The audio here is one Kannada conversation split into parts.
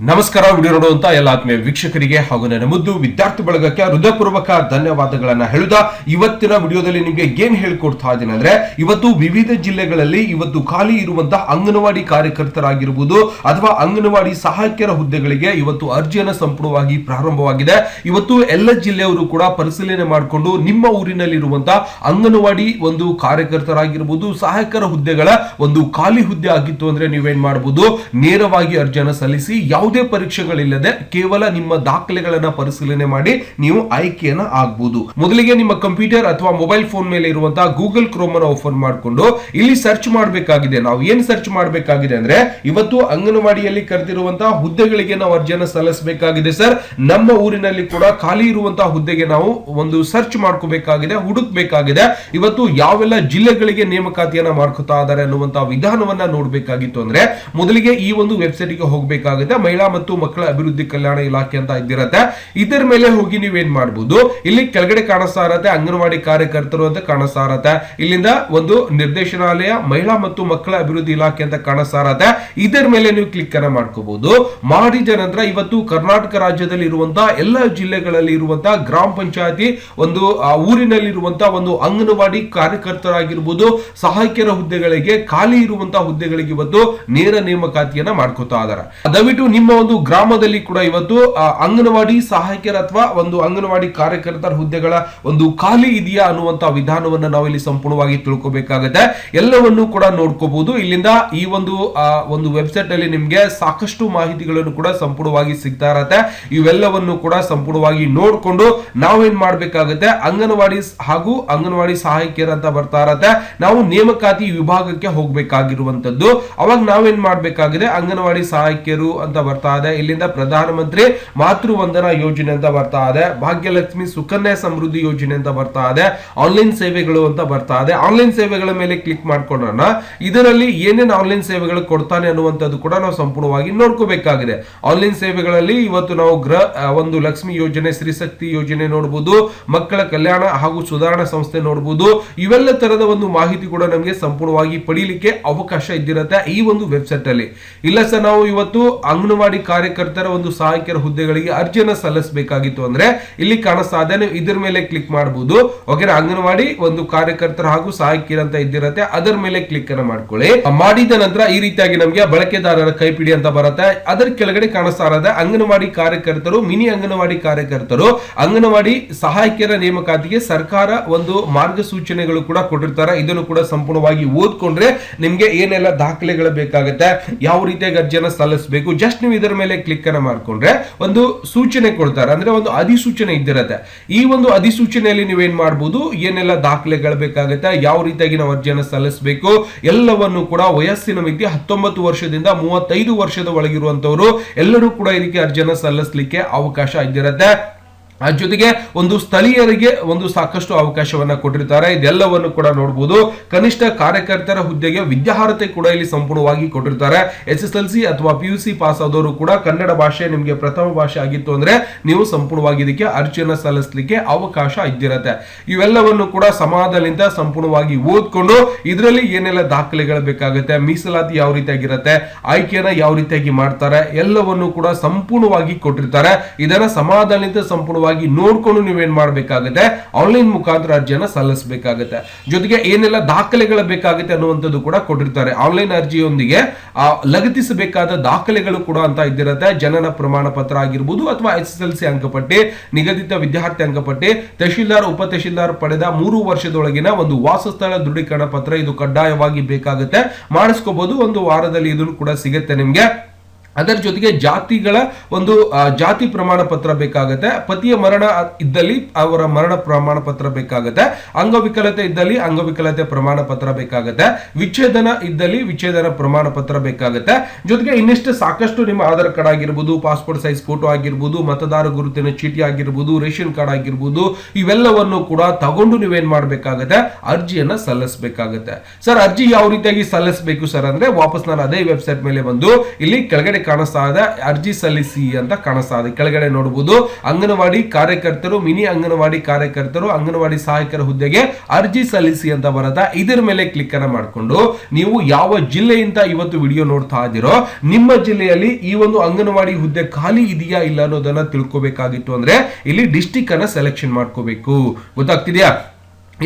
ನಮಸ್ಕಾರ, ವಿಡಿಯೋ ನೋಡುವಂತ ಎಲ್ಲ ಆತ್ಮೀಯ ವೀಕ್ಷಕರಿಗೆ ಹಾಗೂ ನನ್ನ ಮುದ್ದು ವಿದ್ಯಾರ್ಥಿ ಬಳಗಕ್ಕೆ ಹೃದಯಪೂರ್ವಕ ಧನ್ಯವಾದಗಳನ್ನ ಹೇಳುತ್ತಾ ಇವತ್ತಿನ ವಿಡಿಯೋದಲ್ಲಿ ನಿಮಗೆ ಏನ್ ಹೇಳ್ಕೊಡ್ತಾ ಇದ್ದೀನಿ ಅಂದ್ರೆ, ಇವತ್ತು ವಿವಿಧ ಜಿಲ್ಲೆಗಳಲ್ಲಿ ಇವತ್ತು ಖಾಲಿ ಇರುವಂತಹ ಅಂಗನವಾಡಿ ಕಾರ್ಯಕರ್ತರಾಗಿರ್ಬೋದು ಅಥವಾ ಅಂಗನವಾಡಿ ಸಹಾಯಕರ ಹುದ್ದೆಗಳಿಗೆ ಇವತ್ತು ಅರ್ಜಿಯನ್ನು ಸಂಪೂರ್ಣವಾಗಿ ಪ್ರಾರಂಭವಾಗಿದೆ. ಇವತ್ತು ಎಲ್ಲ ಜಿಲ್ಲೆಯವರು ಕೂಡ ಪರಿಶೀಲನೆ ಮಾಡಿಕೊಂಡು ನಿಮ್ಮ ಊರಿನಲ್ಲಿರುವಂತಹ ಅಂಗನವಾಡಿ ಒಂದು ಕಾರ್ಯಕರ್ತರಾಗಿರ್ಬೋದು, ಸಹಾಯಕರ ಹುದ್ದೆಗಳ ಒಂದು ಖಾಲಿ ಹುದ್ದೆ ಆಗಿತ್ತು ಅಂದ್ರೆ ನೀವೇನ್ ಮಾಡಬಹುದು ನೇರವಾಗಿ ಅರ್ಜಿಯನ್ನು ಸಲ್ಲಿಸಿ ಯಾವುದೇ ಪರೀಕ್ಷೆಗಳಿಲ್ಲದೆ ಕೇವಲ ನಿಮ್ಮ ದಾಖಲೆಗಳನ್ನ ಪರಿಶೀಲನೆ ಮಾಡಿ ನೀವು ಆಯ್ಕೆಯನ್ನ ಆಗ್ಬಹುದು ಮೊದಲಿಗೆ ನಿಮ್ಮ ಕಂಪ್ಯೂಟರ್ ಅಥವಾ ಮೊಬೈಲ್ ಫೋನ್ ಮೇಲೆ ಇರುವಂತಹ ಗೂಗಲ್ ಕ್ರೋಮ್ ಅನ್ನು ಓಪನ್ ಮಾಡಿಕೊಂಡು ಇಲ್ಲಿ ಸರ್ಚ್ ಮಾಡಬೇಕಾಗಿದೆ. ನಾವು ಏನ್ ಸರ್ಚ್ ಮಾಡಬೇಕಾಗಿದೆ ಅಂದ್ರೆ ಇವತ್ತು ಅಂಗನವಾಡಿಯಲ್ಲಿ ಕರೆದಿರುವಂತಹ ಹುದ್ದೆಗಳಿಗೆ ನಾವು ಅರ್ಜಿಯನ್ನು ಸಲ್ಲಿಸಬೇಕಾಗಿದೆ ಸರ್. ನಮ್ಮ ಊರಿನಲ್ಲಿ ಕೂಡ ಖಾಲಿ ಇರುವಂತಹ ಹುದ್ದೆಗೆ ನಾವು ಒಂದು ಸರ್ಚ್ ಮಾಡ್ಕೋಬೇಕಾಗಿದೆ, ಹುಡುಕ್ಬೇಕಾಗಿದೆ. ಇವತ್ತು ಯಾವೆಲ್ಲ ಜಿಲ್ಲೆಗಳಿಗೆ ನೇಮಕಾತಿಯನ್ನ ಮಾಡ್ಕೋತಾ ಇದ್ದಾರೆ ಅನ್ನುವಂತಹ ವಿಧಾನವನ್ನ ನೋಡ್ಬೇಕಾಗಿತ್ತು ಅಂದ್ರೆ ಮೊದಲಿಗೆ ಈ ಒಂದು ವೆಬ್ಸೈಟ್ಗೆ ಹೋಗ್ಬೇಕಾಗುತ್ತೆ ಮಹಿಳಾ ಮತ್ತು ಮಕ್ಕಳ ಅಭಿವೃದ್ಧಿ ಕಲ್ಯಾಣ ಇಲಾಖೆ ಅಂತ ಇದ್ದಿರತ್ತೆ. ಇದರ ಮೇಲೆ ಹೋಗಿ ನೀವೇನ್ ಮಾಡಬಹುದು ಇಲ್ಲಿ ಕೆಳಗಡೆ ಕಾಣಿಸ್ತಾ ಇರತ್ತೆ, ಅಂಗನವಾಡಿ ಕಾರ್ಯಕರ್ತರು ಅಂತ ಕಾಣಿಸ್ತಾ ಇರತ್ತೆ. ಇಲ್ಲಿಂದ ಒಂದು ನಿರ್ದೇಶನಾಲಯ, ಮಹಿಳಾ ಮತ್ತು ಮಕ್ಕಳ ಅಭಿವೃದ್ಧಿ ಇಲಾಖೆ ಅಂತ ಕಾಣಿಸ್ತಾ ಇರತ್ತೆ. ಇದರ ಮೇಲೆ ನೀವು ಕ್ಲಿಕ್ ಅನ್ನ ಮಾಡ್ಕೋಬಹುದು ಮಾಡಿದ ನಂತರ ಇವತ್ತು ಕರ್ನಾಟಕ ರಾಜ್ಯದಲ್ಲಿ ಇರುವಂತಹ ಎಲ್ಲ ಜಿಲ್ಲೆಗಳಲ್ಲಿ ಇರುವಂತಹ ಗ್ರಾಮ ಪಂಚಾಯತಿ, ಒಂದು ಊರಿನಲ್ಲಿ ಇರುವಂತಹ ಒಂದು ಅಂಗನವಾಡಿ ಕಾರ್ಯಕರ್ತರಾಗಿರ್ಬೋದು. ಸಹಾಯಕರ ಹುದ್ದೆಗಳಿಗೆ, ಖಾಲಿ ಇರುವಂತಹ ಹುದ್ದೆಗಳಿಗೆ ಇವತ್ತು ನೇರ ನೇಮಕಾತಿಯನ್ನ ಮಾಡ್ಕೋತಾ ಇದಾರೆ. ದಯವಿಟ್ಟು ನಿಮ್ಮ ಒಂದು ಗ್ರಾಮದಲ್ಲಿ ಕೂಡ ಇವತ್ತು ಅಂಗನವಾಡಿ ಸಹಾಯಕರ ಅಥವಾ ಒಂದು ಅಂಗನವಾಡಿ ಕಾರ್ಯಕರ್ತರ ಹುದ್ದೆಗಳ ಒಂದು ಖಾಲಿ ಇದೆಯಾ ಅನ್ನುವಂತ ವಿಧಾನವನ್ನ ನಾವು ಇಲ್ಲಿ ಸಂಪೂರ್ಣವಾಗಿ ತಿಳ್ಕೊಬೇಕಾಗುತ್ತೆ. ಎಲ್ಲವನ್ನು ಕೂಡ ನೋಡ್ಕೋಬಹುದು ಇಲ್ಲಿಂದ ಈ ಒಂದು ಒಂದು ವೆಬ್ಸೈಟ್ ಅಲ್ಲಿ ನಿಮ್ಗೆ ಸಾಕಷ್ಟು ಮಾಹಿತಿಗಳನ್ನು ಕೂಡ ಸಂಪೂರ್ಣವಾಗಿ ಸಿಗ್ತಾ ಇರತ್ತೆ. ಇವೆಲ್ಲವನ್ನು ಕೂಡ ಸಂಪೂರ್ಣವಾಗಿ ನೋಡ್ಕೊಂಡು ನಾವೇನ್ ಮಾಡ್ಬೇಕಾಗತ್ತೆ, ಅಂಗನವಾಡಿ ಹಾಗೂ ಅಂಗನವಾಡಿ ಸಹಾಯಕಿಯರ ಅಂತ ಬರ್ತಾ ಇರತ್ತೆ. ನಾವು ನೇಮಕಾತಿ ವಿಭಾಗಕ್ಕೆ ಹೋಗ್ಬೇಕಾಗಿರುವಂತದ್ದು. ಅವಾಗ ನಾವೇನ್ ಮಾಡ್ಬೇಕಾಗಿದೆ, ಅಂಗನವಾಡಿ ಸಹಾಯಕಿಯರು ಅಂತ ಬರ್ತಾ ಇದೆ. ಇಲ್ಲಿಂದ ಪ್ರಧಾನಮಂತ್ರಿ ಮಾತೃ ವಂದನಾ ಯೋಜನೆ ಅಂತ ಬರ್ತಾ ಇದೆ. ಭಾಗ್ಯಲಕ್ಷ್ಮಿ ಸುಕನ್ಯಾ ಸಮೃದ್ಧಿ ಯೋಜನೆ ಅಂತ ಬರ್ತಾ ಇದೆ. ಆನ್ಲೈನ್ ಸೇವೆಗಳು ಅಂತ ಬರ್ತಾ ಇದೆ. ಆನ್ಲೈನ್ ಸೇವೆಗಳ ಮೇಲೆ ಕ್ಲಿಕ್ ಮಾಡ್ಕೊಂಡ್ರನ್ನ ಇದರಲ್ಲಿ ಏನೇನು ಆನ್ಲೈನ್ ಸೇವೆಗಳು ಕೊಡ್ತಾನೆ ಅನ್ನುವಂಥದ್ದು ಕೂಡ ನಾವು ಸಂಪೂರ್ಣವಾಗಿ ನೋಡ್ಕೋಬೇಕಾಗಿದೆ. ಆನ್ಲೈನ್ ಸೇವೆಗಳಲ್ಲಿ ಇವತ್ತು ನಾವು ಗೃಹ ಒಂದು ಲಕ್ಷ್ಮಿ ಯೋಜನೆ, ಸ್ತ್ರೀಶಕ್ತಿ ಯೋಜನೆ ನೋಡಬಹುದು ಮಕ್ಕಳ ಕಲ್ಯಾಣ ಹಾಗೂ ಸುಧಾರಣಾ ಸಂಸ್ಥೆ ನೋಡಬಹುದು ಇವೆಲ್ಲ ತರದ ಒಂದು ಮಾಹಿತಿ ಕೂಡ ನಮಗೆ ಸಂಪೂರ್ಣವಾಗಿ ಪಡೀಲಿಕ್ಕೆ ಅವಕಾಶ ಇದ್ದಿರುತ್ತೆ ಈ ಒಂದು ವೆಬ್ಸೈಟ್ ಅಲ್ಲಿ ಇಲ್ಲ ಸರ್, ನಾವು ಇವತ್ತು ಅಂಗನವಾಡಿ ಕಾರ್ಯಕರ್ತರ ಒಂದು ಸಹಾಯಕರ ಹುದ್ದೆಗಳಿಗೆ ಅರ್ಜಿಯನ್ನ ಸಲ್ಲಿಸಬೇಕಾಗಿತ್ತು ಅಂದ್ರೆ ಇಲ್ಲಿ ಕಾಣಿಸ್ತಾ ಇದೆ. ಇದ್ರ ಮೇಲೆ ಕ್ಲಿಕ್ ಮಾಡಬಹುದು ಓಕೆ ಅಂಗನವಾಡಿ ಒಂದು ಕಾರ್ಯಕರ್ತರ ಹಾಗೂ ಸಹಾಯಕಿಯರ ಅಂತ ಇದ್ದಿರತ್ತೆ. ಅದರ ಮೇಲೆ ಕ್ಲಿಕ್ ಅನ್ನ ಮಾಡ್ಕೊಳ್ಳಿ. ಮಾಡಿದ ನಂತರ ಈ ರೀತಿಯಾಗಿ ನಮಗೆ ಬಳಕೆದಾರರ ಕೈಪಿಡಿ ಅಂತ ಬರುತ್ತೆ. ಅದರ ಕೆಳಗಡೆ ಕಾಣಿಸ್ತಾ ಇರೋದೆ ಅಂಗನವಾಡಿ ಕಾರ್ಯಕರ್ತರು, ಮಿನಿ ಅಂಗನವಾಡಿ ಕಾರ್ಯಕರ್ತರು, ಅಂಗನವಾಡಿ ಸಹಾಯಕಿಯರ ನೇಮಕಾತಿಗೆ ಸರ್ಕಾರ ಒಂದು ಮಾರ್ಗಸೂಚನೆಗಳು ಕೂಡ ಕೊಟ್ಟಿರ್ತಾರೆ. ಇದನ್ನು ಕೂಡ ಸಂಪೂರ್ಣವಾಗಿ ಓದ್ಕೊಂಡ್ರೆ ನಿಮ್ಗೆ ಏನೆಲ್ಲ ದಾಖಲೆಗಳು ಬೇಕಾಗುತ್ತೆ, ಯಾವ ರೀತಿಯಾಗಿ ಅರ್ಜಿಯನ್ನು ಸಲ್ಲಿಸಬೇಕು ಜಸ್ಟ್ ನೀವು ಇದರ ಮೇಲೆ ಕ್ಲಿಕ್ ಅನ್ನ ಮಾಡ್ಕೊಂಡ್ರೆ ಒಂದು ಸೂಚನೆ ಕೊಡ್ತಾರೆ. ಅಂದ್ರೆ ಒಂದು ಅಧಿಸೂಚನೆ ಇದ್ದಿರತ್ತೆ. ಈ ಒಂದು ಅಧಿಸೂಚನೆಯಲ್ಲಿ ನೀವೇನ್ ಮಾಡಬಹುದು ಏನೆಲ್ಲ ದಾಖಲೆಗಳು ಬೇಕಾಗುತ್ತೆ? ಯಾವ ರೀತಿಯಾಗಿ ನಾವು ಅರ್ಜಿಯನ್ನು ಸಲ್ಲಿಸಬೇಕು? ಎಲ್ಲವನ್ನು ಕೂಡ ವಯಸ್ಸಿನ ಮಿತಿ ಹತ್ತೊಂಬತ್ತು ವರ್ಷದಿಂದ ಮೂವತ್ತೈದು ವರ್ಷದ ಒಳಗಿರುವಂತವರು ಎಲ್ಲರೂ ಕೂಡ ಇದಕ್ಕೆ ಅರ್ಜಿಯನ್ನು ಸಲ್ಲಿಸಲಿಕ್ಕೆ ಅವಕಾಶ ಇದ್ದಿರತ್ತೆ. ಜೊತೆಗೆ ಒಂದು ಸ್ಥಳೀಯರಿಗೆ ಒಂದು ಸಾಕಷ್ಟು ಅವಕಾಶವನ್ನ ಕೊಟ್ಟಿರ್ತಾರೆ. ಇದೆಲ್ಲವನ್ನು ಕೂಡ ನೋಡಬಹುದು ಕನಿಷ್ಠ ಕಾರ್ಯಕರ್ತರ ಹುದ್ದೆಗೆ ವಿದ್ಯಾರ್ಹತೆ ಕೂಡ ಇಲ್ಲಿ ಸಂಪೂರ್ಣವಾಗಿ ಕೊಟ್ಟಿರ್ತಾರೆ. ಎಸ್ ಎಸ್ ಎಲ್ ಸಿ ಅಥವಾ ಪಿ ಯು ಸಿ ಪಾಸ್ ಆದವರು ಕೂಡ ಕನ್ನಡ ಭಾಷೆ ನಿಮಗೆ ಪ್ರಥಮ ಭಾಷೆ ಆಗಿತ್ತು ಅಂದ್ರೆ ನೀವು ಸಂಪೂರ್ಣವಾಗಿ ಇದಕ್ಕೆ ಅರ್ಜಿಯನ್ನ ಸಲ್ಲಿಸಲಿಕ್ಕೆ ಅವಕಾಶ ಇದ್ದಿರತ್ತೆ. ಇವೆಲ್ಲವನ್ನು ಕೂಡ ಸಮಾಜದಲ್ಲಿಂದ ಸಂಪೂರ್ಣವಾಗಿ ಓದ್ಕೊಂಡು ಇದರಲ್ಲಿ ಏನೆಲ್ಲ ದಾಖಲೆಗಳು ಬೇಕಾಗುತ್ತೆ, ಮೀಸಲಾತಿ ಯಾವ ರೀತಿಯಾಗಿರುತ್ತೆ, ಆಯ್ಕೆಯನ್ನ ಯಾವ ರೀತಿಯಾಗಿ ಮಾಡ್ತಾರೆ, ಎಲ್ಲವನ್ನು ಕೂಡ ಸಂಪೂರ್ಣವಾಗಿ ಕೊಟ್ಟಿರ್ತಾರೆ. ಇದನ್ನ ಸಮಾಧಾನದಿಂದ ಸಂಪೂರ್ಣವಾಗಿ ನೋಡ್ಕೊಂಡು ನೀವೇನ್ ಮಾಡಬೇಕಾಗುತ್ತೆ? ಆನ್ಲೈನ್ ಮುಖಾಂತರ ಅರ್ಜಿಯನ್ನ ಸಲ್ಲಿಸಬೇಕಾಗುತ್ತೆ. ಜೊತೆಗೆ ಏನೆಲ್ಲ ದಾಖಲೆಗಳು ಬೇಕಾಗುತ್ತೆ ಅನ್ನುವಂಥದ್ದು ಕೂಡ ಕೊಟ್ಟಿರ್ತಾರೆ. ಆನ್ಲೈನ್ ಅರ್ಜಿಯೊಂದಿಗೆ ಲಗತ್ತಿಸಬೇಕಾದ ದಾಖಲೆಗಳು ಕೂಡ ಅಂತ ಇದ್ದಿರುತ್ತೆ. ಜನನ ಪ್ರಮಾಣ ಪತ್ರ ಆಗಿರ್ಬೋದು ಅಥವಾ ಎಸ್ ಎಸ್ ಎಲ್ ಸಿ ಅಂಕಪಟ್ಟಿ, ನಿಗದಿತ ವಿದ್ಯಾರ್ಥಿ ಅಂಕಪಟ್ಟಿ, ತಹಶೀಲ್ದಾರ್ ಉಪ ತಹಶೀಲ್ದಾರ್ ಪಡೆದ ಮೂರು ವರ್ಷದೊಳಗಿನ ಒಂದು ವಾಸಸ್ಥಳ ದೃಢೀಕರಣ ಪತ್ರ ಇದು ಕಡ್ಡಾಯವಾಗಿ ಬೇಕಾಗುತ್ತೆ. ಮಾಡಿಸ್ಕೋಬಹುದು ಒಂದು ವಾರದಲ್ಲಿ ಇದನ್ನು ಕೂಡ ಸಿಗುತ್ತೆ ನಿಮ್ಗೆ. ಅದರ ಜೊತೆಗೆ ಜಾತಿಗಳ ಒಂದು ಜಾತಿ ಪ್ರಮಾಣ ಪತ್ರ ಬೇಕಾಗುತ್ತೆ. ಪತಿಯ ಮರಣ ಇದ್ದಲ್ಲಿ ಅವರ ಮರಣ ಪ್ರಮಾಣ ಪತ್ರ ಬೇಕಾಗುತ್ತೆ. ಅಂಗವಿಕಲತೆ ಇದ್ದಲ್ಲಿ ಅಂಗವಿಕಲತೆ ಪ್ರಮಾಣ ಪತ್ರ ಬೇಕಾಗುತ್ತೆ. ವಿಚ್ಛೇದನ ಇದ್ದಲ್ಲಿ ವಿಚ್ಛೇದನ ಪ್ರಮಾಣ ಪತ್ರ ಬೇಕಾಗುತ್ತೆ. ಜೊತೆಗೆ ಇನ್ನಿಷ್ಟು ಸಾಕಷ್ಟು ನಿಮ್ಮ ಆಧಾರ್ ಕಾರ್ಡ್ ಆಗಿರ್ಬೋದು, ಪಾಸ್ಪೋರ್ಟ್ ಸೈಜ್ ಫೋಟೋ ಆಗಿರ್ಬೋದು, ಮತದಾರ ಗುರುತಿನ ಚೀಟಿ ಆಗಿರ್ಬೋದು, ರೇಷನ್ ಕಾರ್ಡ್ ಆಗಿರ್ಬೋದು, ಇವೆಲ್ಲವನ್ನು ಕೂಡ ತಗೊಂಡು ನೀವೇನ್ ಮಾಡಬೇಕಾಗುತ್ತೆ? ಅರ್ಜಿಯನ್ನ ಸಲ್ಲಿಸಬೇಕಾಗುತ್ತೆ. ಸರ್, ಅರ್ಜಿ ಯಾವ ರೀತಿಯಾಗಿ ಸಲ್ಲಿಸಬೇಕು ಸರ್ ಅಂದ್ರೆ ವಾಪಸ್ ನಾನು ಅದೇ ವೆಬ್ಸೈಟ್ ಮೇಲೆ ಬಂದು ಇಲ್ಲಿ ಕೆಳಗಡೆ ಕಾಣಿಸ್ತಾ ಇದೆ ಅರ್ಜಿ ಸಲ್ಲಿಸಿ ಅಂತ ಕಾಣಿಸ್ತಾ ಇದೆ ಕೆಳಗಡೆ ನೋಡಬಹುದು ಅಂಗನವಾಡಿ ಕಾರ್ಯಕರ್ತರು, ಮಿನಿ ಅಂಗನವಾಡಿ ಕಾರ್ಯಕರ್ತರು, ಅಂಗನವಾಡಿ ಸಹಾಯಕರ ಹುದ್ದೆಗೆ ಅರ್ಜಿ ಸಲ್ಲಿಸಿ ಅಂತ ಬರದ ಇದರ ಮೇಲೆ ಕ್ಲಿಕ್ ಅನ್ನ ಮಾಡಿಕೊಂಡು, ನೀವು ಯಾವ ಜಿಲ್ಲೆಯಿಂದ ಇವತ್ತು ವಿಡಿಯೋ ನೋಡ್ತಾ ಇದ್ದೀರೋ, ನಿಮ್ಮ ಜಿಲ್ಲೆಯಲ್ಲಿ ಈ ಒಂದು ಅಂಗನವಾಡಿ ಹುದ್ದೆ ಖಾಲಿ ಇದೆಯಾ ಇಲ್ಲ ಅನ್ನೋದನ್ನ ತಿಳ್ಕೊಬೇಕಾಗಿತ್ತು ಅಂದ್ರೆ ಇಲ್ಲಿ ಡಿಸ್ಟಿಕ್ ಅನ್ನ ಸೆಲೆಕ್ಷನ್ ಮಾಡ್ಕೋಬೇಕು. ಗೊತ್ತಾಗ್ತಿದ್ಯಾ?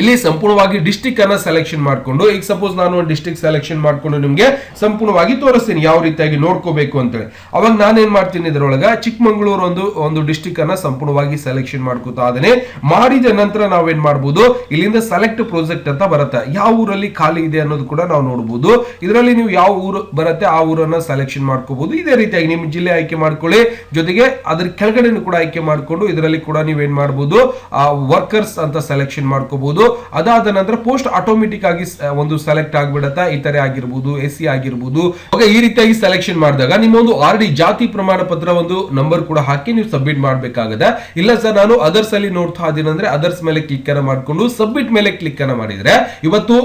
ಇಲ್ಲಿ ಸಂಪೂರ್ಣವಾಗಿ ಡಿಸ್ಟಿಕ್ ಅನ್ನ ಸೆಲೆಕ್ಷನ್ ಮಾಡ್ಕೊಂಡು, ಈಗ ಸಪೋಸ್ ನಾನು ಒಂದು ಡಿಸ್ಟಿಕ್ ಸೆಲೆಕ್ಷನ್ ಮಾಡ್ಕೊಂಡು ನಿಮಗೆ ಸಂಪೂರ್ಣವಾಗಿ ತೋರಿಸ್ತೀನಿ ಯಾವ ರೀತಿಯಾಗಿ ನೋಡ್ಕೋಬೇಕು ಅಂತೇಳಿ. ಅವಾಗ ನಾನೇನ್ ಮಾಡ್ತೀನಿ ಇದರೊಳಗೆ ಚಿಕ್ಕಮಂಗ್ಳೂರು ಒಂದು ಒಂದು ಡಿಸ್ಟಿಕ್ ಅನ್ನ ಸಂಪೂರ್ಣವಾಗಿ ಸೆಲೆಕ್ಷನ್ ಮಾಡ್ಕೋತಾ ಅದನ್ನೇ ಮಾಡಿದ ನಂತರ ನಾವೇನ್ ಮಾಡ್ಬೋದು? ಇಲ್ಲಿಂದ ಸೆಲೆಕ್ಟ್ ಪ್ರಾಜೆಕ್ಟ್ ಅಂತ ಬರುತ್ತೆ. ಯಾವ ಊರಲ್ಲಿ ಖಾಲಿ ಇದೆ ಅನ್ನೋದು ಕೂಡ ನಾವು ನೋಡ್ಬೋದು. ಇದರಲ್ಲಿ ನೀವು ಯಾವ ಊರು ಬರುತ್ತೆ, ಆ ಊರನ್ನ ಸೆಲೆಕ್ಷನ್ ಮಾಡ್ಕೋಬಹುದು ಇದೇ ರೀತಿಯಾಗಿ ನಿಮ್ಮ ಜಿಲ್ಲೆ ಆಯ್ಕೆ ಮಾಡ್ಕೊಳ್ಳಿ. ಜೊತೆಗೆ ಅದ್ರ ಕೆಳಗಡೆನೂ ಕೂಡ ಆಯ್ಕೆ ಮಾಡ್ಕೊಂಡು, ಇದರಲ್ಲಿ ಕೂಡ ನೀವೇನ್ ಮಾಡ್ಬೋದು? ವರ್ಕರ್ಸ್ ಅಂತ ಸೆಲೆಕ್ಷನ್ ಮಾಡ್ಕೋಬಹುದು ಅದಾದ ನಂತರ ಪೋಸ್ಟ್ ಆಟೋಮೆಟಿಕ್ ಆಗಿ ಒಂದು ಸೆಲೆಕ್ಟ್ ಆಗ್ಬಿಡತ್ತೆ ಇತರೆ ಆಗಿರ್ಬೋದು ಎಸ್ ಸಿ ಆಗಿರ್ಬೋದು ಈ ರೀತಿಯಾಗಿ ಸೆಲೆಕ್ಷನ್ ಮಾಡಿದಾಗ ನಿಮ್ಮ ಒಂದು ಆರ್ ಡಿ ಜಾತಿ ಪ್ರಮಾಣ ಪತ್ರ ಒಂದು ನಂಬರ್ ಕೂಡ ಹಾಕಿ ನೀವು ಸಬ್ಮಿಟ್ ಮಾಡ್ಬೇಕಾಗತ್ತೆ ಇಲ್ಲ ಸರ್ ನಾನು ಅದರ್ಸ್ ಅಲ್ಲಿ ನೋಡ್ತಾ ಅಂದ್ರೆ ಅದರ್ಸ್ ಮೇಲೆ ಕ್ಲಿಕ್ ಅನ್ನ ಮಾಡ್ಕೊಂಡು ಸಬ್ಮಿಟ್ ಮೇಲೆ ಕ್ಲಿಕ್ ಅನ್ನ ಮಾಡಿದ್ರೆ ಇವತ್ತು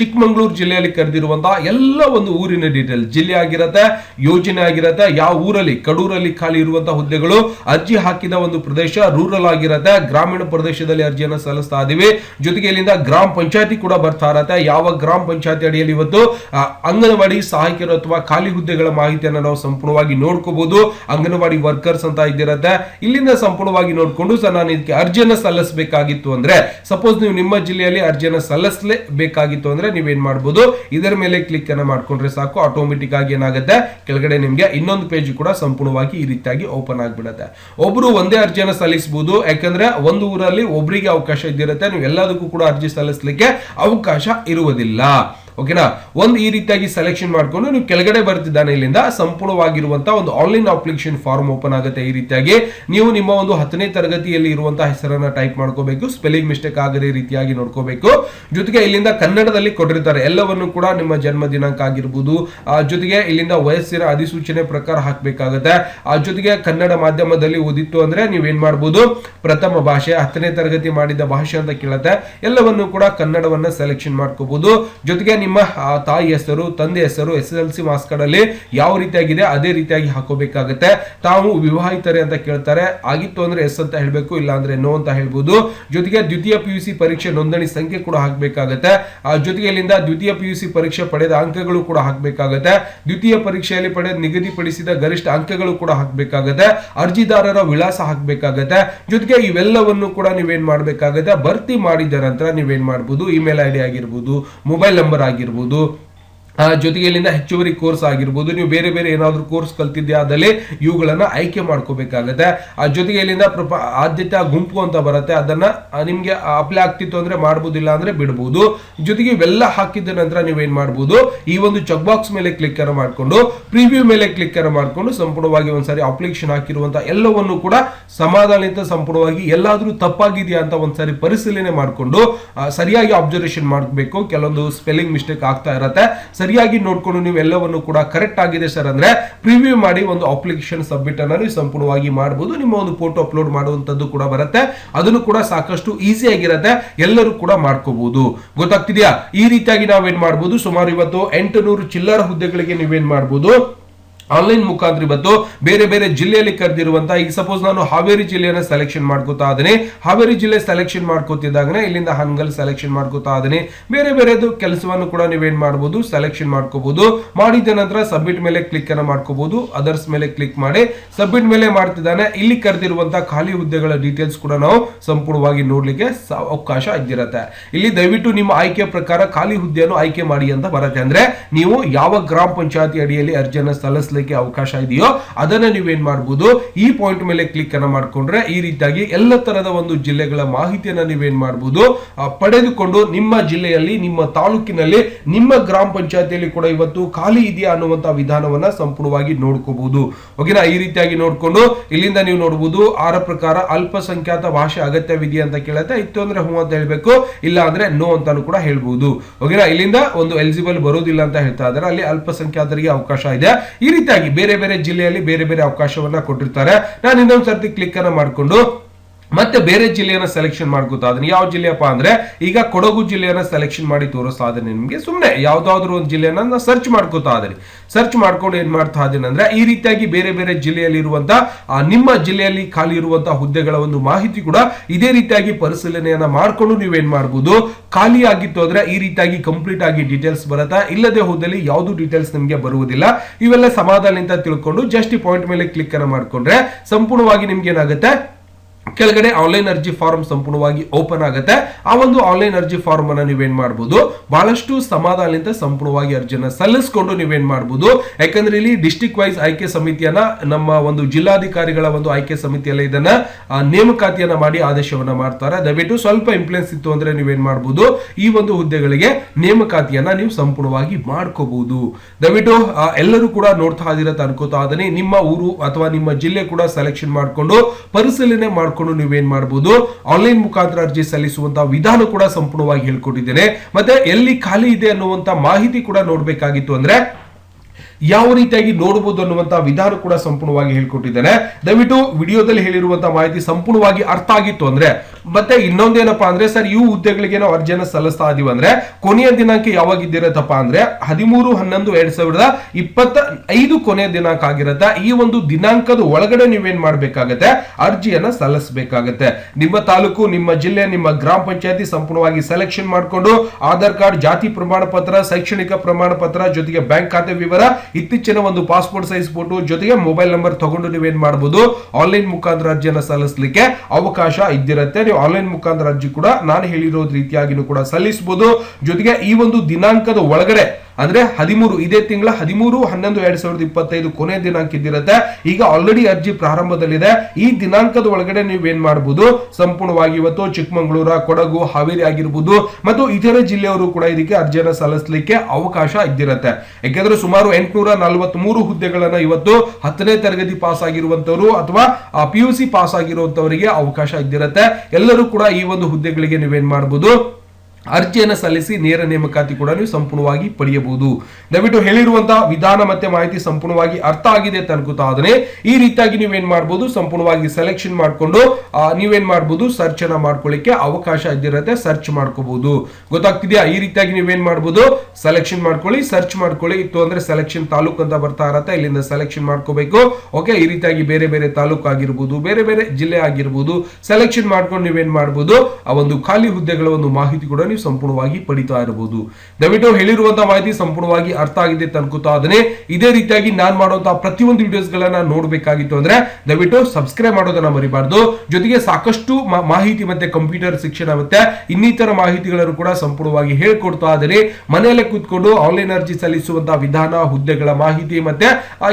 ಚಿಕ್ಕಮಂಗ್ಳೂರು ಜಿಲ್ಲೆಯಲ್ಲಿ ಕರೆದಿರುವಂತಹ ಎಲ್ಲ ಒಂದು ಊರಿನ ಡೀಟೇಲ್ ಜಿಲ್ಲೆ ಆಗಿರತ್ತೆ, ಯೋಜನೆ ಆಗಿರತ್ತೆ, ಯಾವ ಊರಲ್ಲಿ, ಕಡೂರಲ್ಲಿ ಖಾಲಿ ಇರುವಂತಹ ಹುದ್ದೆಗಳು, ಅರ್ಜಿ ಹಾಕಿದ ಒಂದು ಪ್ರದೇಶ ರೂರಲ್ ಆಗಿರತ್ತೆ, ಗ್ರಾಮೀಣ ಪ್ರದೇಶದಲ್ಲಿ ಅರ್ಜಿಯನ್ನು ಸಲ್ಲಿಸ್ತಾ ಇದೀವಿ. ಜೊತೆಗೆ ಇಲ್ಲಿಂದ ಗ್ರಾಮ ಪಂಚಾಯತಿ ಕೂಡ ಬರ್ತಾ ಇರತ್ತೆ. ಯಾವ ಗ್ರಾಮ ಪಂಚಾಯತಿ ಅಡಿಯಲ್ಲಿ ಇವತ್ತು ಅಂಗನವಾಡಿ ಸಹಾಯಕರು ಅಥವಾ ಖಾಲಿ ಹುದ್ದೆಗಳ ಮಾಹಿತಿಯನ್ನು ನಾವು ಸಂಪೂರ್ಣವಾಗಿ ನೋಡ್ಕೋಬಹುದು ಅಂಗನವಾಡಿ ವರ್ಕರ್ಸ್ ಅಂತ ಇದ್ದಿರತ್ತೆ. ಇಲ್ಲಿಂದ ಸಂಪೂರ್ಣವಾಗಿ ನೋಡ್ಕೊಂಡು ಸರ್, ನಾನು ಇದಕ್ಕೆ ಅರ್ಜಿಯನ್ನು ಸಲ್ಲಿಸಬೇಕಾಗಿತ್ತು ಅಂದ್ರೆ, ಸಪೋಸ್ ನೀವು ನಿಮ್ಮ ಜಿಲ್ಲೆಯಲ್ಲಿ ಅರ್ಜಿಯನ್ನು ಸಲ್ಲಿಸಲೇಬೇಕಾಗಿತ್ತು ಅಂದ್ರೆ ನೀವೇನ್ ಮಾಡಬಹುದು ಇದರ ಮೇಲೆ ಕ್ಲಿಕ್ ಅನ್ನ ಮಾಡ್ಕೊಂಡ್ರೆ ಸಾಕು. ಆಟೋಮೆಟಿಕ್ ಆಗಿ ಏನಾಗುತ್ತೆ? ಕೆಳಗಡೆ ನಿಮಗೆ ಇನ್ನೊಂದು ಪೇಜ್ ಕೂಡ ಸಂಪೂರ್ಣವಾಗಿ ಈ ರೀತಿಯಾಗಿ ಓಪನ್ ಆಗಿಬಿಡುತ್ತೆ. ಒಬ್ರು ಒಂದೇ ಅರ್ಜಿಯನ್ನು ಸಲ್ಲಿಸಬಹುದು ಯಾಕಂದ್ರೆ ಒಂದು ಊರಲ್ಲಿ ಒಬ್ರಿಗೆ ಅವಕಾಶ ಇದ್ದಿರುತ್ತೆ. ನೀವು ಎಲ್ಲದಕ್ಕೂ ಕೂಡ ಅರ್ಜಿ ಸಲ್ಲಿಸಲಿಕ್ಕೆ ಅವಕಾಶ ಇರುವುದಿಲ್ಲ. ಓಕೆನಾ? ಒಂದು ಈ ರೀತಿಯಾಗಿ ಸೆಲೆಕ್ಷನ್ ಮಾಡ್ಕೊಂಡು ನೀವು ಕೆಳಗಡೆ ಬರ್ತಿದ್ದಾನೆ ಇಲ್ಲಿಂದ ಸಂಪೂರ್ಣವಾಗಿರುವಂತಹ ಒಂದು ಆನ್ಲೈನ್ ಅಪ್ಲಿಕೇಶನ್ ಫಾರ್ಮ್ ಓಪನ್ ಆಗುತ್ತೆ ಈ ರೀತಿಯಾಗಿ. ನೀವು ನಿಮ್ಮ ಒಂದು ಹತ್ತನೇ ತರಗತಿಯಲ್ಲಿ ಇರುವಂತಹ ಹೆಸರನ್ನ ಟೈಪ್ ಮಾಡ್ಕೋಬೇಕು ಸ್ಪೆಲ್ಲಿಂಗ್ ಮಿಸ್ಟೇಕ್ ಆಗದೆ ರೀತಿಯಾಗಿ ನೋಡ್ಕೋಬೇಕು. ಜೊತೆಗೆ ಇಲ್ಲಿಂದ ಕನ್ನಡದಲ್ಲಿ ಕೊಟ್ಟಿರ್ತಾರೆ, ಎಲ್ಲವನ್ನು ಕೂಡ ನಿಮ್ಮ ಜನ್ಮ ದಿನಾಂಕ ಆಗಿರ್ಬೋದು. ಜೊತೆಗೆ ಇಲ್ಲಿಂದ ವಯಸ್ಸಿನ ಅಧಿಸೂಚನೆ ಪ್ರಕಾರ ಹಾಕಬೇಕಾಗತ್ತೆ. ಆ, ಜೊತೆಗೆ ಕನ್ನಡ ಮಾಧ್ಯಮದಲ್ಲಿ ಓದಿತ್ತು ಅಂದ್ರೆ ನೀವೇನ್ ಮಾಡ್ಬೋದು? ಪ್ರಥಮ ಭಾಷೆ, ಹತ್ತನೇ ತರಗತಿ ಮಾಡಿದ ಭಾಷೆ ಅಂತ ಕೇಳುತ್ತೆ. ಎಲ್ಲವನ್ನು ಕೂಡ ಕನ್ನಡವನ್ನ ಸೆಲೆಕ್ಷನ್ ಮಾಡ್ಕೋಬಹುದು ಜೊತೆಗೆ ನಿಮ್ಮ ತಾಯಿ ಹೆಸರು, ತಂದೆ ಹೆಸರು S S L C marks card ಅಲ್ಲಿ ಯಾವ ರೀತಿಯಾಗಿದೆ, ಅದೇ ರೀತಿಯಾಗಿ ಹಾಕೋಬೇಕಾಗುತ್ತೆ. ತಾವು ವಿವಾಹಿತರೆ ಅಂತ ಕೇಳ್ತಾರೆ. ಆಗಿತ್ತು ಅಂದ್ರೆ ಎಸ್ ಅಂತ ಹೇಳಬೇಕು, ಇಲ್ಲ ಅಂದ್ರೆ ನೋ ಅಂತ ಹೇಳ್ಬೋದು. ಜೊತೆಗೆ ದ್ವಿತೀಯ ಪಿ ಪರೀಕ್ಷೆ ನೋಂದಣಿ ಸಂಖ್ಯೆ ಕೂಡ ಹಾಕಬೇಕಾಗತ್ತೆ. ಜೊತೆಗೆ ಇಲ್ಲಿಂದ ದ್ವಿತೀಯ ಪಿ ಯು ಪರೀಕ್ಷೆ ಪಡೆದ ಅಂಕಗಳು ಕೂಡ ಹಾಕಬೇಕಾಗತ್ತೆ. ದ್ವಿತೀಯ ಪರೀಕ್ಷೆಯಲ್ಲಿ ಪಡೆದ ನಿಗದಿಪಡಿಸಿದ ಗರಿಷ್ಠ ಅಂಕಗಳು ಕೂಡ ಹಾಕಬೇಕಾಗತ್ತೆ. ಅರ್ಜಿದಾರರ ವಿಳಾಸ ಹಾಕಬೇಕಾಗತ್ತೆ. ಜೊತೆಗೆ ಇವೆಲ್ಲವನ್ನು ಕೂಡ ನೀವೇನ್ ಮಾಡಬೇಕಾಗತ್ತೆ? ಭರ್ತಿ ಮಾಡಿದ ನಂತರ ನೀವೇನ್ ಮಾಡಬಹುದು ಇಮೇಲ್ ಐ ಡಿ ಆಗಿರ್ಬೋದು, ಮೊಬೈಲ್ ನಂಬರ್ ಆ, ಜೊತೆಗೆ ಇಲ್ಲಿಂದ ಹೆಚ್ಚುವರಿ ಕೋರ್ಸ್ ಆಗಿರ್ಬೋದು. ನೀವು ಬೇರೆ ಬೇರೆ ಏನಾದರೂ ಕೋರ್ಸ್ ಕಲ್ತಿದ್ದೆ ಆದಲ್ಲಿ ಇವುಗಳನ್ನು ಆಯ್ಕೆ ಮಾಡ್ಕೋಬೇಕಾಗತ್ತೆ. ಆ, ಜೊತೆಗೆ ಇಲ್ಲಿಂದ ಪ್ರಪ, ಆದ್ಯತಾ ಗುಂಪು ಅಂತ ಬರುತ್ತೆ. ಅದನ್ನ ನಿಮಗೆ ಅಪ್ಲೈ ಆಗ್ತಿತ್ತು ಅಂದ್ರೆ ಮಾಡ್ಬೋದಿಲ್ಲ ಅಂದ್ರೆ ಬಿಡ್ಬೋದು. ಜೊತೆಗೆ ಇವೆಲ್ಲ ಹಾಕಿದ ನಂತರ ನೀವೇನ್ ಮಾಡ್ಬೋದು? ಈ ಒಂದು ಚೆಕ್ ಬಾಕ್ಸ್ ಮೇಲೆ ಕ್ಲಿಕ್ ಅನ್ನು ಮಾಡ್ಕೊಂಡು ಪ್ರಿವ್ಯೂ ಮೇಲೆ ಕ್ಲಿಕ್ ಅನ್ನು ಮಾಡ್ಕೊಂಡು ಸಂಪೂರ್ಣವಾಗಿ ಒಂದ್ಸಾರಿ ಅಪ್ಲಿಕೇಶನ್ ಹಾಕಿರುವಂತ ಎಲ್ಲವನ್ನು ಕೂಡ ಸಮಾಧಾನದಿಂದ ಸಂಪೂರ್ಣವಾಗಿ ಎಲ್ಲಾದ್ರೂ ತಪ್ಪಾಗಿದೆಯಾ ಅಂತ ಒಂದ್ಸಾರಿ ಪರಿಶೀಲನೆ ಮಾಡಿಕೊಂಡು ಸರಿಯಾಗಿ ಅಬ್ಸರ್ವೇಷನ್ ಮಾಡಬೇಕು. ಕೆಲವೊಂದು ಸ್ಪೆಲ್ಲಿಂಗ್ ಮಿಸ್ಟೇಕ್ ಆಗ್ತಾ ಇರತ್ತೆ. ಸರಿಯಾಗಿ ನೋಡ್ಕೊಂಡು ನೀವು ಎಲ್ಲವನ್ನು ಕೂಡ ಕರೆಕ್ಟ್ ಆಗಿದೆ ಸರ್ ಅಂದ್ರೆ ಪ್ರಿವ್ಯೂ ಮಾಡಿ ಒಂದು ಅಪ್ಲಿಕೇಶನ್ ಸಬ್ಮಿಟ್ ಅನ್ನ ನೀವು ಸಂಪೂರ್ಣವಾಗಿ ಮಾಡಬಹುದು ನಿಮ್ಮ ಒಂದು ಫೋಟೋ ಅಪ್ಲೋಡ್ ಮಾಡುವಂತದ್ದು ಕೂಡ ಬರುತ್ತೆ. ಅದನ್ನು ಕೂಡ ಸಾಕಷ್ಟು ಈಸಿ ಆಗಿರುತ್ತೆ. ಎಲ್ಲರೂ ಕೂಡ ಮಾಡ್ಕೋಬಹುದು ಗೊತ್ತಾಗ್ತಿದ್ಯಾ? ಈ ರೀತಿಯಾಗಿ ನಾವೇನ್ ಮಾಡಬಹುದು ಸುಮಾರು ಇವತ್ತು ಎಂಟು ನೂರು ಚಿಲ್ಲರ ಹುದ್ದೆಗಳಿಗೆ ನೀವೇನ್ ಮಾಡ್ಬೋದು? ಆನ್ಲೈನ್ ಮುಖಾಂತರ ಇವತ್ತು ಬೇರೆ ಬೇರೆ ಜಿಲ್ಲೆಯಲ್ಲಿ ಕರೆದಿರುವಂತ ಈಗ ಸಪೋಸ್ ನಾನು ಹಾವೇರಿ ಜಿಲ್ಲೆಯನ್ನ ಸೆಲೆಕ್ಷನ್ ಮಾಡ್ಕೋತಾ ಇದ್ದೀನಿ. ಹಾವೇರಿ ಜಿಲ್ಲೆ ಸೆಲೆಕ್ಷನ್ ಮಾಡ್ಕೋತಿದ್ದಾಗನೆ, ಇಲ್ಲಿಂದ ಹಂಗಲ್ ಸೆಲೆಕ್ಷನ್ ಮಾಡ್ಕೋತಾ ಇದ್ದೀನಿ. ಬೇರೆ ಬೇರೆದು ಕೆಲಸವನ್ನು ಕೂಡ ನೀವೇನ್ ಮಾಡಬಹುದು ಸೆಲೆಕ್ಷನ್ ಮಾಡ್ಕೋಬಹುದು ಮಾಡಿದ ನಂತರ ಸಬ್ಮಿಟ್ ಮೇಲೆ ಕ್ಲಿಕ್ ಅನ್ನ ಮಾಡ್ಕೋಬಹುದು ಅದರ್ಸ್ ಮೇಲೆ ಕ್ಲಿಕ್ ಮಾಡಿ ಸಬ್ಮಿಟ್ ಮೇಲೆ ಮಾಡ್ತಿದ್ದಾನೆ. ಇಲ್ಲಿ ಕರೆದಿರುವಂತಹ ಖಾಲಿ ಹುದ್ದೆಗಳ ಡೀಟೇಲ್ಸ್ ಕೂಡ ನಾವು ಸಂಪೂರ್ಣವಾಗಿ ನೋಡ್ಲಿಕ್ಕೆ ಅವಕಾಶ ಇದ್ದಿರತ್ತೆ. ಇಲ್ಲಿ ದಯವಿಟ್ಟು ನಿಮ್ಮ ಆಯ್ಕೆ ಪ್ರಕಾರ ಖಾಲಿ ಹುದ್ದೆಯನ್ನು ಆಯ್ಕೆ ಮಾಡಿ ಅಂತ ಬರತ್ತೆ. ಅಂದ್ರೆ ನೀವು ಯಾವ ಗ್ರಾಮ ಪಂಚಾಯತಿ ಅಡಿಯಲ್ಲಿ ಅರ್ಜಿಯನ್ನು ಸಲ್ಲಿಸಲಿಕ್ಕೆ ಅವಕಾಶ ಇದೆಯೋ ಅದನ್ನ ನೀವೇನ್ ಮಾಡ್ಬೋದು? ಈ ಪಾಯಿಂಟ್ ಮೇಲೆ ಕ್ಲಿಕ್ ಅನ್ನ ಮಾಡ್ಕೊಂಡ್ರೆ ಈ ರೀತಿಯಾಗಿ ಎಲ್ಲ ತರದ ಒಂದು ಜಿಲ್ಲೆಗಳ ಮಾಹಿತಿಯನ್ನ ನೀವೇನ್ ಮಾಡ್ಬೋದು? ಆ, ಪಡೆದುಕೊಂಡು ನಿಮ್ಮ ಜಿಲ್ಲೆಯಲ್ಲಿ ನಿಮ್ಮ ತಾಲೂಕಿನಲ್ಲಿ ನಿಮ್ಮ ಗ್ರಾಮ ಪಂಚಾಯತಿಯಲ್ಲಿ ಕೂಡ ಇವತ್ತು ಖಾಲಿ ಇದೆಯಾ ಅನ್ನುವಂತ ವಿಧಾನವನ್ನ ಸಂಪೂರ್ಣವಾಗಿ ನೋಡ್ಕೋಬಹುದು ಓಕೆನಾ ಈ ರೀತಿಯಾಗಿ ನೋಡ್ಕೊಂಡು ಇಲ್ಲಿಂದ ನೀವು ನೋಡಬಹುದು ಆರ ಪ್ರಕಾರ ಅಲ್ಪಸಂಖ್ಯಾತ ಭಾಷೆ ಅಗತ್ಯವಿದೆಯಾ ಅಂತ ಕೇಳುತ್ತೆ. ಇತ್ತು ಅಂದ್ರೆ ಹ್ಞೂ ಅಂತ ಹೇಳ್ಬೇಕು. ಇಲ್ಲ ಅಂದ್ರೆ ನೋ ಅಂತಾನು ಕೂಡ ಹೇಳ್ಬಹುದು ಓಕೆನಾ ಇಲ್ಲಿಂದ ಒಂದು ಎಲಿಜಿಬಲ್ ಬರೋದಿಲ್ಲ ಅಂತ ಹೇಳ್ತಾ ಇದ್ದಾರೆ. ಅಲ್ಲಿ ಅಲ್ಪಸಂಖ್ಯಾತರಿಗೆ ಅವಕಾಶ ಇದೆ. ಈ ರೀತಿಯಾಗಿ ಬೇರೆ ಬೇರೆ ಜಿಲ್ಲೆಯಲ್ಲಿ ಬೇರೆ ಬೇರೆ ಅವಕಾಶವನ್ನ ಕೊಟ್ಟಿರ್ತಾರೆ. ನಾನು ಇನ್ನೊಂದ್ಸರ್ತಿ ಕ್ಲಿಕ್ ಅನ್ನ ಮಾಡ್ಕೊಂಡು ಮತ್ತೆ ಬೇರೆ ಜಿಲ್ಲೆಯನ್ನ ಸೆಲೆಕ್ಷನ್ ಮಾಡ್ಕೋತಾ ಅದನ್ನ ಯಾವ ಜಿಲ್ಲೆಯಪ್ಪ ಅಂದ್ರೆ ಈಗ ಕೊಡಗು ಜಿಲ್ಲೆಯನ್ನ ಸೆಲೆಕ್ಷನ್ ಮಾಡಿ ತೋರಿಸ್ತಾ ಅದನ್ನ ನಿಮಗೆ ಸುಮ್ಮನೆ ಯಾವ್ದಾದ್ರು ಒಂದು ಜಿಲ್ಲೆಯನ್ನ ಸರ್ಚ್ ಮಾಡ್ಕೋತಾ ಇದ್ದೀನಿ ಸರ್ಚ್ ಮಾಡ್ಕೊಂಡು ಏನ್ ಮಾಡ್ತಾ ಇದ್ದೀನಿ ಅಂದ್ರೆ ಈ ರೀತಿಯಾಗಿ ಬೇರೆ ಬೇರೆ ಜಿಲ್ಲೆಯಲ್ಲಿ ಇರುವಂತ ನಿಮ್ಮ ಜಿಲ್ಲೆಯಲ್ಲಿ ಖಾಲಿ ಇರುವಂತಹ ಹುದ್ದೆಗಳ ಒಂದು ಮಾಹಿತಿ ಕೂಡ ಇದೇ ರೀತಿಯಾಗಿ ಪರಿಶೀಲನೆಯನ್ನ ಮಾಡ್ಕೊಂಡು ನೀವೇನ್ ಮಾಡ್ಬೋದು? ಖಾಲಿ ಆಗಿತ್ತು ಅಂದ್ರೆ ಈ ರೀತಿಯಾಗಿ ಕಂಪ್ಲೀಟ್ ಆಗಿ ಡೀಟೇಲ್ಸ್ ಬರುತ್ತಾ? ಇಲ್ಲದೆ ಹೋದಲ್ಲಿ ಯಾವುದು ಡೀಟೇಲ್ಸ್ ನಿಮಗೆ ಬರುವುದಿಲ್ಲ. ಇವೆಲ್ಲ ಸಮಾಧಾನದಿಂದ ತಿಳ್ಕೊಂಡು ಜಸ್ಟ್ ಈ ಪಾಯಿಂಟ್ ಮೇಲೆ ಕ್ಲಿಕ್ ಅನ್ನ ಮಾಡ್ಕೊಂಡ್ರೆ ಸಂಪೂರ್ಣವಾಗಿ ನಿಮ್ಗೆ ಏನಾಗುತ್ತೆ? ಕೆಳಗಡೆ ಆನ್ಲೈನ್ ಅರ್ಜಿ ಫಾರ್ಮ್ ಸಂಪೂರ್ಣವಾಗಿ ಓಪನ್ ಆಗುತ್ತೆ. ಆ ಒಂದು ಆನ್ಲೈನ್ ಅರ್ಜಿ ಫಾರ್ಮ್ ಅನ್ನ ನೀವೇನ್ ಮಾಡಬಹುದು ಬಹಳಷ್ಟು ಸಮಾಧಾನದಿಂದ ಸಂಪೂರ್ಣವಾಗಿ ಅರ್ಜಿಯನ್ನ ಸಲ್ಲಿಸಿಕೊಂಡು ನೀವೇನ್ ಮಾಡಬಹುದು ಯಾಕಂದ್ರೆ ಇಲ್ಲಿ ಡಿಸ್ಟಿಕ್ ವೈಸ್ ಆಯ್ಕೆ ಸಮಿತಿಯನ್ನ, ನಮ್ಮ ಒಂದು ಜಿಲ್ಲಾಧಿಕಾರಿಗಳ ಒಂದು ಆಯ್ಕೆ ಸಮಿತಿಯಲ್ಲಿ ಇದನ್ನ ನೇಮಕಾತಿಯನ್ನ ಮಾಡಿ ಆದೇಶವನ್ನ ಮಾಡ್ತಾರೆ. ದಯವಿಟ್ಟು ಸ್ವಲ್ಪ ಇಂಪ್ಲುಯೆನ್ಸ್ ಇತ್ತು ಅಂದ್ರೆ ನೀವೇನ್ ಮಾಡಬಹುದು ಈ ಒಂದು ಹುದ್ದೆಗಳಿಗೆ ನೇಮಕಾತಿಯನ್ನ ನೀವು ಸಂಪೂರ್ಣವಾಗಿ ಮಾಡ್ಕೋಬಹುದು ದಯವಿಟ್ಟು ಎಲ್ಲರೂ ಕೂಡ ನೋಡ್ತಾ ಇದ್ದೀರಾ ಅನ್ಕೋತಾ ಅದನ್ನೇ ನಿಮ್ಮ ಊರು ಅಥವಾ ನಿಮ್ಮ ಜಿಲ್ಲೆ ಕೂಡ ಸೆಲೆಕ್ಷನ್ ಮಾಡ್ಕೊಂಡು ಪರಿಶೀಲನೆ ಮಾಡ್ಕೊಂಡು ನೀವೇನ್ ಮಾಡಬಹುದು ಆನ್ಲೈನ್ ಮುಖಾಂತರ ಅರ್ಜಿ ಸಲ್ಲಿಸುವಂತಹ ವಿಧಾನ ಕೂಡ ಸಂಪೂರ್ಣವಾಗಿ ಹೇಳ್ಕೊಟ್ಟಿದ್ದೇನೆ. ಮತ್ತೆ ಎಲ್ಲಿ ಖಾಲಿ ಇದೆ ಅನ್ನುವಂತ ಮಾಹಿತಿ ಕೂಡ ನೋಡ್ಬೇಕಾಗಿತ್ತು ಅಂದ್ರೆ ಯಾವ ರೀತಿಯಾಗಿ ನೋಡಬಹುದು ಅನ್ನುವಂತಹ ವಿಧಾನ ಕೂಡ ಸಂಪೂರ್ಣವಾಗಿ ಹೇಳ್ಕೊಟ್ಟಿದ್ದೇನೆ. ದಯವಿಟ್ಟು ವಿಡಿಯೋದಲ್ಲಿ ಹೇಳಿರುವಂತಹ ಮಾಹಿತಿ ಸಂಪೂರ್ಣವಾಗಿ ಅರ್ಥ ಆಗಿತ್ತು ಅಂದ್ರೆ, ಮತ್ತೆ ಇನ್ನೊಂದೇನಪ್ಪಾ ಅಂದ್ರೆ, ಸರ್ ಈ ಹುದ್ದೆಗಳಿಗೆ ನಾವು ಅರ್ಜಿಯನ್ನು ಸಲ್ಲಿಸ್ತಾ ಇದೀವಿ ಅಂದ್ರೆ, ಕೊನೆಯ ದಿನಾಂಕ ಯಾವಾಗ ಇದ್ದಿರತ್ತಪ್ಪ ಅಂದ್ರೆ, ಹದಿಮೂರು, ಹನ್ನೊಂದು, ಎರಡ್ ಸಾವಿರದ ಇಪ್ಪತ್ತ ಐದು ಕೊನೆಯ ದಿನಾಂಕ ಆಗಿರತ್ತೆ. ಈ ಒಂದು ದಿನಾಂಕದ ಒಳಗಡೆ ನೀವೇನ್ ಮಾಡ್ಬೇಕಾಗತ್ತೆ? ಅರ್ಜಿಯನ್ನ ಸಲ್ಲಿಸಬೇಕಾಗತ್ತೆ. ನಿಮ್ಮ ತಾಲೂಕು, ನಿಮ್ಮ ಜಿಲ್ಲೆ, ನಿಮ್ಮ ಗ್ರಾಮ ಪಂಚಾಯತಿ ಸಂಪೂರ್ಣವಾಗಿ ಸೆಲೆಕ್ಷನ್ ಮಾಡಿಕೊಂಡು, ಆಧಾರ್ ಕಾರ್ಡ್, ಜಾತಿ ಪ್ರಮಾಣ ಪತ್ರ ಶೈಕ್ಷಣಿಕ ಪ್ರಮಾಣ ಪತ್ರ ಜೊತೆಗೆ ಬ್ಯಾಂಕ್ ಖಾತೆ ವಿವರ ಇತ್ತೀಚಿನ ಒಂದು ಪಾಸ್ಪೋರ್ಟ್ ಸೈಜ್ ಫೋಟೋ ಜೊತೆಗೆ ಮೊಬೈಲ್ ನಂಬರ್ ತಗೊಂಡು ನೀವೇನ್ ಮಾಡಬಹುದು ಆನ್ಲೈನ್ ಮುಖಾಂತರ ಅರ್ಜಿಯನ್ನು ಸಲ್ಲಿಸಲಿಕ್ಕೆ ಅವಕಾಶ ಇದ್ದಿರುತ್ತೆ. ನೀವು ಆನ್ಲೈನ್ ಮುಖಾಂತರ ಅರ್ಜಿ ಕೂಡ ನಾನು ಹೇಳಿರೋ ರೀತಿಯಾಗಿನೂ ಕೂಡ ಸಲ್ಲಿಸಬಹುದು ಜೊತೆಗೆ ಈ ಒಂದು ದಿನಾಂಕದ ಒಳಗಡೆ ಅಂದ್ರೆ ಹದಿಮೂರು, ಇದೇ ತಿಂಗಳ ಹದಿಮೂರು, ಹನ್ನೊಂದು, ಎರಡ್ ಸಾವಿರದ ಇಪ್ಪತ್ತೈದು ಕೊನೆ ದಿನಾಂಕ ಇದ್ದಿರುತ್ತೆ. ಈಗ ಆಲ್ರೆಡಿ ಅರ್ಜಿ ಪ್ರಾರಂಭದಲ್ಲಿದೆ. ಈ ದಿನಾಂಕದ ಒಳಗಡೆ ನೀವು ಏನ್ ಮಾಡಬಹುದು ಸಂಪೂರ್ಣವಾಗಿ ಇವತ್ತು ಚಿಕ್ಕಮಗಳೂರ, ಕೊಡಗು, ಹಾವೇರಿ ಆಗಿರ್ಬೋದು, ಮತ್ತು ಇತರೆ ಜಿಲ್ಲೆಯವರು ಕೂಡ ಇದಕ್ಕೆ ಅರ್ಜಿಯನ್ನ ಸಲ್ಲಿಸಲಿಕ್ಕೆ ಅವಕಾಶ ಇದ್ದಿರುತ್ತೆ. ಯಾಕೆಂದ್ರೆ ಸುಮಾರು ಎಂಟುನೂರ ನಲವತ್ತ್ ಮೂರು ಹುದ್ದೆಗಳನ್ನ ಇವತ್ತು ಹತ್ತನೇ ತರಗತಿ ಪಾಸ್ ಆಗಿರುವಂತವರು ಅಥವಾ ಪಿ ಯು ಸಿ ಪಾಸ್ ಆಗಿರುವಂತವರಿಗೆ ಅವಕಾಶ ಇದ್ದಿರುತ್ತೆ. ಎಲ್ಲರೂ ಕೂಡ ಈ ಒಂದು ಹುದ್ದೆಗಳಿಗೆ ನೀವೇನ್ ಮಾಡಬಹುದು ಅರ್ಜಿಯನ್ನು ಸಲ್ಲಿಸಿ ನೇರ ನೇಮಕಾತಿ ಕೂಡ ನೀವು ಸಂಪೂರ್ಣವಾಗಿ ಪಡೆಯಬಹುದು. ದಯವಿಟ್ಟು ಹೇಳಿರುವಂತಹ ವಿಧಾನ ಮತ್ತೆ ಮಾಹಿತಿ ಸಂಪೂರ್ಣವಾಗಿ ಅರ್ಥ ಆಗಿದೆ ಅನ್ಕೋತಾ ಈ ರೀತಿಯಾಗಿ ನೀವೇನ್ ಮಾಡಬಹುದು ಸಂಪೂರ್ಣವಾಗಿ ಸೆಲೆಕ್ಷನ್ ಮಾಡ್ಕೊಂಡು ನೀವೇನ್ ಮಾಡಬಹುದು ಸರ್ಚ್ ಅನ್ನ ಮಾಡ್ಕೊಳ್ಳಿಕ್ಕೆ ಅವಕಾಶ ಇದ್ದಿರತ್ತೆ ಸರ್ಚ್ ಮಾಡ್ಕೋಬಹುದು ಗೊತ್ತಾಗ್ತಿದ್ಯಾ? ಈ ರೀತಿಯಾಗಿ ನೀವೇನ್ ಮಾಡಬಹುದು ಸೆಲೆಕ್ಷನ್ ಮಾಡ್ಕೊಳ್ಳಿ ಸರ್ಚ್ ಮಾಡ್ಕೊಳ್ಳಿ. ಇತ್ತು ಅಂದ್ರೆ ಸೆಲೆಕ್ಷನ್ ತಾಲೂಕ್ ಅಂತ ಬರ್ತಾ ಇರತ್ತೆ, ಇಲ್ಲಿಂದ ಸೆಲೆಕ್ಷನ್ ಮಾಡ್ಕೋಬೇಕು. ಓಕೆ ಈ ರೀತಿಯಾಗಿ ಬೇರೆ ಬೇರೆ ತಾಲೂಕ್ ಆಗಿರ್ಬೋದು, ಬೇರೆ ಬೇರೆ ಜಿಲ್ಲೆ ಆಗಿರ್ಬೋದು. ಸೆಲೆಕ್ಷನ್ ಮಾಡ್ಕೊಂಡು ನೀವೇನ್ ಮಾಡಬಹುದು ಆ ಒಂದು ಖಾಲಿ ಹುದ್ದೆಗಳ ಒಂದು ಮಾಹಿತಿ ಕೂಡ ನೀವು ಸಂಪೂರ್ಣವಾಗಿ ಪಡಿತಾ ಇರಬಹುದು. ದಯವಿಟ್ಟು ಹೇಳಿರುವಂತಹ ಮಾಹಿತಿ ಸಂಪೂರ್ಣವಾಗಿ ಅರ್ಥ ಆಗಿದೆ ಅಂತ ಅನ್ಕೋತಾ ಅದನ್ನೇ ಇದೇ ರೀತಿಯಾಗಿ ನಾನು ಮಾಡುವಂತಹ ಪ್ರತಿಯೊಂದು ವಿಡಿಯೋಸ್ ಗಳನ್ನ ನೋಡ್ಬೇಕಾಗಿತ್ತು ಅಂದ್ರೆ ದಯವಿಟ್ಟು ಸಬ್ಸ್ಕ್ರೈಬ್ ಮಾಡೋದನ್ನ ಮರಿಬಾರ್ದು. ಜೊತೆಗೆ ಸಾಕಷ್ಟು ಮಾಹಿತಿ ಮತ್ತೆ ಕಂಪ್ಯೂಟರ್ ಶಿಕ್ಷಣ ಮತ್ತೆ ಇನ್ನಿತರ ಮಾಹಿತಿಗಳನ್ನು ಕೂಡ ಸಂಪೂರ್ಣವಾಗಿ ಹೇಳ್ಕೊಡ್ತಾ ಇದ್ದೀನಿ. ಮನೆಯಲ್ಲೇ ಕೂತ್ಕೊಂಡು ಆನ್ಲೈನ್ ಅರ್ಜಿ ಸಲ್ಲಿಸುವಂತಹ ವಿಧಾನ, ಹುದ್ದೆಗಳ ಮಾಹಿತಿ ಮತ್ತೆ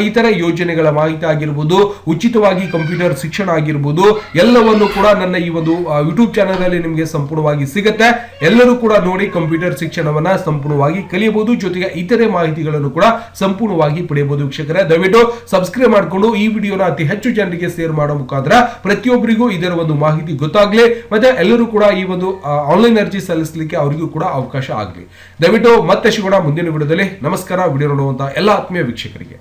ಇತರ ಯೋಜನೆಗಳ ಮಾಹಿತಿ ಆಗಿರ್ಬೋದು, ಉಚಿತವಾಗಿ ಕಂಪ್ಯೂಟರ್ ಶಿಕ್ಷಣ ಆಗಿರ್ಬೋದು, ಎಲ್ಲವನ್ನು ಕೂಡ ನನ್ನ ಈ ಒಂದು ಯೂಟ್ಯೂಬ್ ಚಾನಲ್ ಅಲ್ಲಿ ನಿಮಗೆ ಸಂಪೂರ್ಣವಾಗಿ ಸಿಗುತ್ತೆ. ಎಲ್ಲರೂ ಕೂಡ ನೋಡಿ ಕಂಪ್ಯೂಟರ್ ಶಿಕ್ಷಣವನ್ನ ಸಂಪೂರ್ಣವಾಗಿ ಕಲಿಯಬಹುದು. ಜೊತೆಗೆ ಇತರೆ ಮಾಹಿತಿಗಳನ್ನು ಕೂಡ ಸಂಪೂರ್ಣವಾಗಿ ಪಡೆಯಬಹುದು ವೀಕ್ಷಕರೇ. ದಯವಿಟ್ಟು ಸಬ್ಸ್ಕ್ರೈಬ್ ಮಾಡಿಕೊಂಡು ಈ ವಿಡಿಯೋನ ಅತಿ ಹೆಚ್ಚು ಜನರಿಗೆ ಶೇರ್ ಮಾಡೋ ಮುಖಾಂತರ ಪ್ರತಿಯೊಬ್ಬರಿಗೂ ಇದರ ಒಂದು ಮಾಹಿತಿ ಗೊತ್ತಾಗ್ಲಿ, ಮತ್ತೆ ಎಲ್ಲರೂ ಕೂಡ ಈ ಒಂದು ಆನ್ಲೈನ್ ಅರ್ಜಿ ಸಲ್ಲಿಸಲಿಕ್ಕೆ ಅವರಿಗೂ ಕೂಡ ಅವಕಾಶ ಆಗಲಿ. ದಯವಿಟ್ಟು ಮತ್ತೆ ಸಿಗೋಣ ಮುಂದಿನ ವಿಡಿಯೋದಲ್ಲಿ. ನಮಸ್ಕಾರ. ವಿಡಿಯೋ ನೋಡುವಂತಹ ಎಲ್ಲ ಆತ್ಮೀಯ ವೀಕ್ಷಕರಿಗೆ.